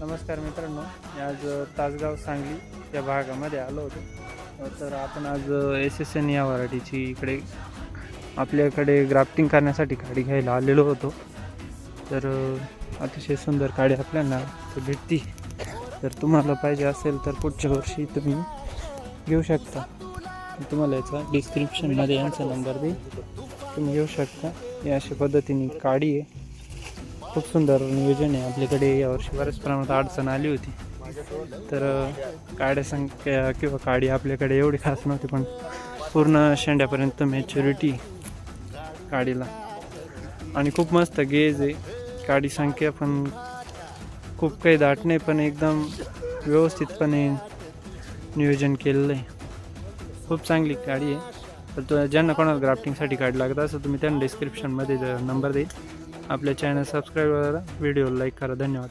नमस्कार मित्रांनो मी आज तासगाव सांगली या भागामध्ये आलो होतो. तर आपण आज एस एस एन या वराठीची इकडे आपल्याकडे ग्राफ्टिंग करण्यासाठी गाडी घ्यायला आलेलो होतो. तर अतिशय सुंदर गाडी आपल्याला इथं भेटती. तर तुम्हाला पाहिजे असेल तर पुढच्या वर्षी तुम्ही घेऊ शकता. तुम्हाला याचा डिस्क्रिप्शनमध्ये यांचा नंबर देईल तुम्ही घेऊ शकता. या अशा पद्धतीने गाडी आहे. खूप सुंदर नियोजन आहे. आपल्याकडे यावर्षी बऱ्याच प्रमाणात अडचण आली होती. तर काड्या संख्या किंवा गाडी आपल्याकडे एवढी खास नव्हती पण पूर्ण शेंड्यापर्यंत मॅच्युरिटी गाडीला आणि खूप मस्त गेज आहे. गाडी संख्या पण खूप काही दाट नाही पण एकदम व्यवस्थितपणे नियोजन केलेलं आहे. खूप चांगली गाडी आहे. तर ज्यांना कोणाला ग्राफ्टिंगसाठी गाडी लागत असं तुम्ही त्यांना डिस्क्रिप्शनमध्ये नंबर देईल. आपल्या चॅनल सबस्क्राईब करा व्हिडिओ लाईक करा. धन्यवाद.